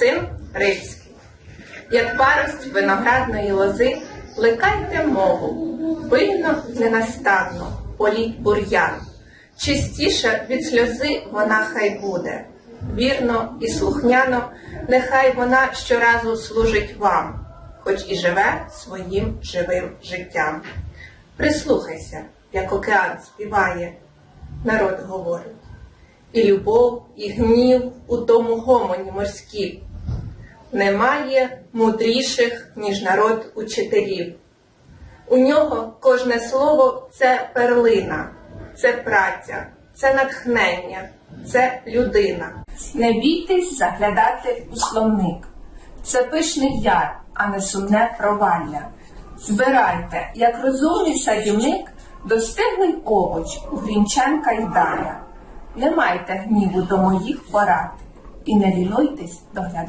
Максим Рильський. Як парость виноградної лози, плекайте мову, пильно, ненастанно, політь бур'ян. Чистіша від сльози вона хай буде, вірно і слухняно, нехай вона щоразу служить вам, хоч і живе своїм живим життям. Прислухайся, як океан співає, народ говорить. І любов, і гнів у тому гомоні морській. Немає мудріших, ніж народ учителів. У нього кожне слово це перлина, це праця, це натхнення, це людина. Не бійтесь заглядати у словник. Це пишний яр, а не сумне провалля. Збирайте, як розумний садівник, достиглий овоч у Грінченка й Даря. Не майте гніву до моїх порад in a Deloitte, dans la